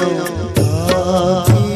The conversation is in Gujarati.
નો